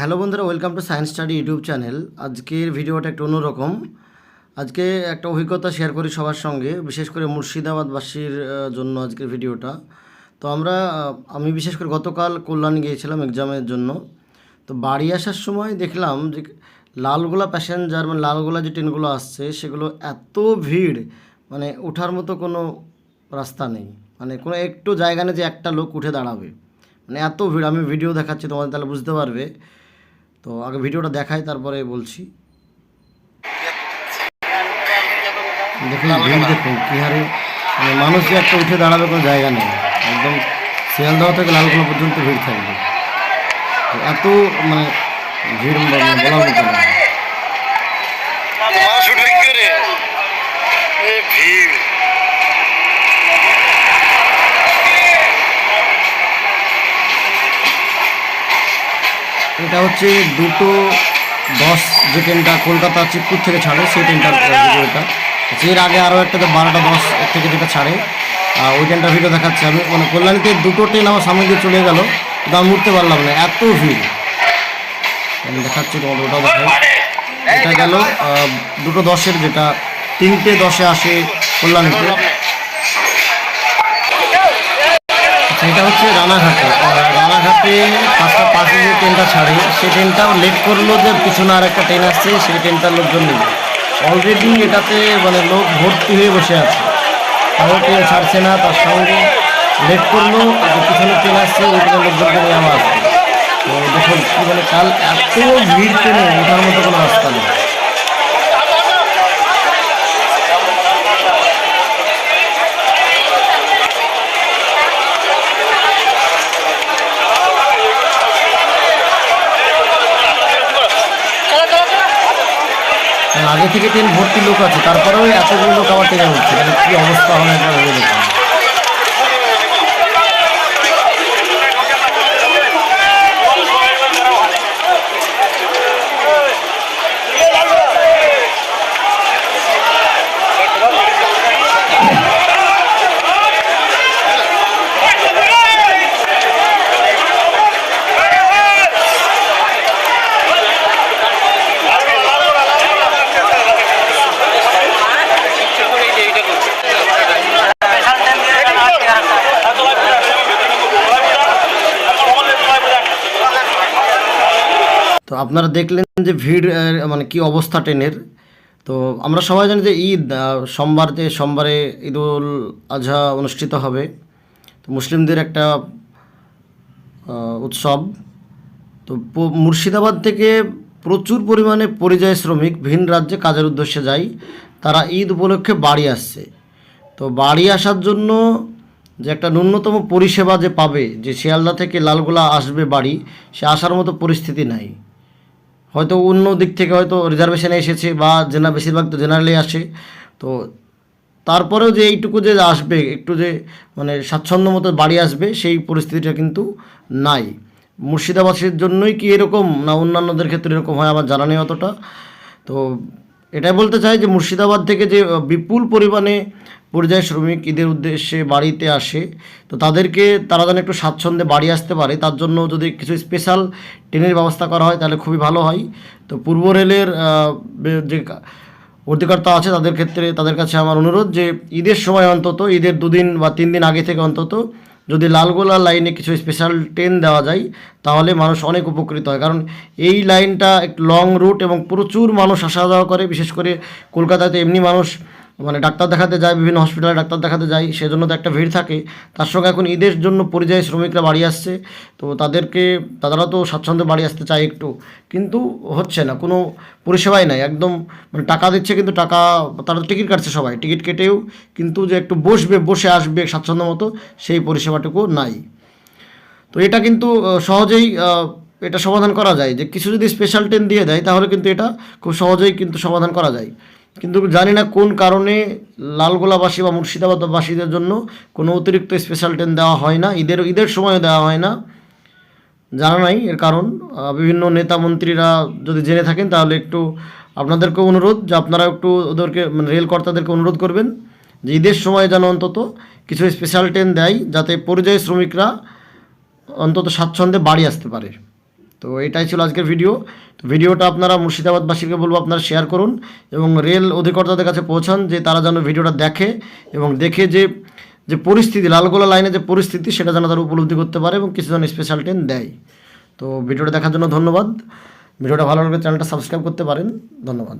Hello বন্ধুরা welcome to science study YouTube channel আজকের ভিডিওটা একটু অন্যরকম। আজকে একটা অভিজ্ঞতা শেয়ার করি সবার সঙ্গে, বিশেষ করে মুর্শিদাবাদবাসীর জন্য আজকের ভিডিওটা। তো আমরা আমি বিশেষ করে গতকাল কল্যাণ গিয়েছিলাম এক্সামের জন্য। তো বাড়ি আসার সময় দেখলাম যে লালগোলা প্যাসেঞ্জার মানে লালগোলা যে ট্রেনগুলো আসছে, সেগুলো এত ভিড় মানে ওঠার মতো কোনো রাস্তা নেই। মানে কোনো একটু জায়গা নেই যে একটা লোক উঠে দাঁড়াবে। মানে এত ভিড়, আমি ভিডিও দেখাচ্ছি, তোমাদের তাহলে বুঝতে পারবে। তো আগে ভিডিওটা দেখাই তারপরে বলছি। দেখুন ভিড় দেখুন কী হারে মানে মানুষ যে একটা উঠে দাঁড়াবে কোনো জায়গা নেই। একদম শিয়ালদহ থেকে লালগোলা পর্যন্ত ভিড় থাকবে। এত মানে ভিড় মানে বলার মতো না। ভিড়। এটা হচ্ছে দুটো দশ যে ট্রেনটা কলকাতা চিকপুর থেকে ছাড়ে, সেই ট্রেনটার ভিডিওটা এর আগে আরও একটা তো বারোটা দশ থেকে যেটা ছাড়ে আর ওই ট্রেনটার ভিডিও দেখাচ্ছি আমি। মানে কল্যাণীতে দুটো ট্রেন আমার সামনে দিয়ে চলে গেল, কিন্তু আমি উঠতে পারলাম না, এত ভিড়। আমি দেখাচ্ছি তোমাদের, ওটাও দেখাই। এটা গেল দুটো দশের যেটা, তিনটে দশে আসে কল্যাণীতে। এটা হচ্ছে রানাঘাটে। রানাঘাটে পাঁচটা পাশে যে ট্রেনটা ছাড়ে। সেই ট্রেনটাও লেট করল যে পিছনে আর একটা ট্রেন আসছে, সেই ট্রেনটার লোকজন নেই। অলরেডি এটাতে মানে লোক ভর্তি হয়ে বসে আছে। তাও ট্রেন ছাড়ছে না, তার সঙ্গে লেট করল যে পিছনে ট্রেন আসছে, ওই ট্রেনের লোকজনকে নিয়ে আমার আসছে। তো দেখুন কি মানে কাল এত ভিড় ট্রেনে, ওঠার মতো কোনো রাস্তা নেই। আগে থেকে তিন ভর্তি লোক আছে, তারপরেও এতগুলো লোক আবার ট্রেনে হচ্ছে কি কী অবস্থা হবে একবার তো আপনারা দেখলেন যে ভিড় মানে কি অবস্থা ট্রেনের। তো আমরা সবাই জানি যে ঈদ সোমবার যে, সোমবারে ঈদ উল আজহা অনুষ্ঠিত হবে। তো মুসলিমদের একটা উৎসব। তো মুর্শিদাবাদ থেকে প্রচুর পরিমাণে পরিযায়ী শ্রমিক ভিন রাজ্যে কাজের উদ্দেশ্যে যায়। তারা ঈদ উপলক্ষে বাড়ি আসছে। তো বাড়ি আসার জন্য যে একটা ন্যূনতম পরিষেবা যে পাবে, যে শিয়ালদা থেকে লালগোলা আসবে বাড়ি, সে আসার মতো পরিস্থিতি নাই। হয়তো অন্য দিক থেকে হয়তো রিজার্ভেশনে এসেছে বা জেনা বেশিরভাগ তো জেনারেলি আসে। তো তারপরেও যে এইটুকু যে আসবে, একটু যে মানে স্বাচ্ছন্দ্য মতো বাড়ি আসবে, সেই পরিস্থিতিটা কিন্তু নাই। মুর্শিদাবাসীর জন্যই কি এরকম না অন্যান্যদের ক্ষেত্রে এরকম হয় আমার জানা নেই অতটা। তো এটাই বলতে চাই যে মুর্শিদাবাদ থেকে যে বিপুল পরিমাণে পরিযায়ী শ্রমিক ঈদের উদ্দেশ্যে বাড়িতে আসে, তো তাদেরকে তারা যেন একটু স্বাচ্ছন্দ্যে বাড়ি আসতে পারে, তার জন্য যদি কিছু স্পেশাল ট্রেনের ব্যবস্থা করা হয় তাহলে খুবই ভালো হয়। তো পূর্ব রেলের যে অধিকর্তা আছে তাদের ক্ষেত্রে তাদের কাছে আমার অনুরোধ যে ঈদের সময় অন্তত, ঈদের দুদিন বা তিন দিন আগে থেকে অন্তত যদি লালগোলা লাইনে কিছু স্পেশাল ট্রেন দেওয়া যায়, তাহলে মানুষ অনেক উপকৃত হয়। কারণ এই লাইনটা একটু লং রুট এবং প্রচুর মানুষ আসা যাওয়া করে, বিশেষ করে কলকাতাতে এমনি মানুষ মানে ডাক্তার দেখাতে যায়, বিভিন্ন হসপিটালে ডাক্তার দেখাতে যায়, সেজন্য তো একটা ভিড় থাকে। তার সঙ্গে এখন ঈদের জন্য পরিযায়ী শ্রমিকরা বাড়ি আসছে, তো তাদেরকে তারা তো স্বাচ্ছন্দ্যে বাড়ি আসতে চায় একটু। কিন্তু হচ্ছে না, কোনো পরিষেবাই নাই, একদম মানে টাকা দিচ্ছে কিন্তু টাকা, তারা টিকিট কাটছে সবাই, টিকিট কেটেও কিন্তু যে একটু বসবে, বসে আসবে স্বাচ্ছন্দ্য মতো, সেই পরিষেবাটুকু নাই। তো এটা কিন্তু সহজেই এটা সমাধান করা যায়। যে কিছু যদি স্পেশাল ট্রেন দিয়ে দেয়, তাহলে কিন্তু এটা খুব সহজেই কিন্তু সমাধান করা যায়। কিন্তু জানি না কোন কারণে লালগোলাবাসী বা মুর্শিদাবাদবাসীদের জন্য কোনো অতিরিক্ত স্পেশাল ট্রেন দেওয়া হয় না। ঈদের ঈদের সময়ও দেওয়া হয় না। জানা নাই এর কারণ। বিভিন্ন নেতা মন্ত্রীরা যদি জেনে থাকেন তাহলে একটু আপনাদেরকে অনুরোধ যে আপনারা একটু ওদেরকে মানে রেল কর্তাদেরকে অনুরোধ করবেন যে ঈদের সময় যেন অন্তত কিছু স্পেশাল ট্রেন দেয় যাতে পরিযায়ী শ্রমিকরা অন্তত স্বাচ্ছন্দ্যে বাড়ি আসতে পারে। তো এটাই ছিল আজকের ভিডিও ভিডিওটা আপনারা মুর্শিদাবাদবাসীকে বলব আপনারা শেয়ার করুন এবং রেল অধিকর্তাদের কাছে পৌঁছান যে তারা যেন ভিডিওটা দেখে এবং দেখে যে যে পরিস্থিতি, লালগোলা লাইনে যে পরিস্থিতি সেটা যেন তারা উপলব্ধি করতে পারে এবং কিছু যেন স্পেশাল ট্রেন দেয়। তো ভিডিওটা দেখার জন্য ধন্যবাদ। ভিডিওটা ভালো লাগলে চ্যানেলটা সাবস্ক্রাইব করতে পারেন। ধন্যবাদ।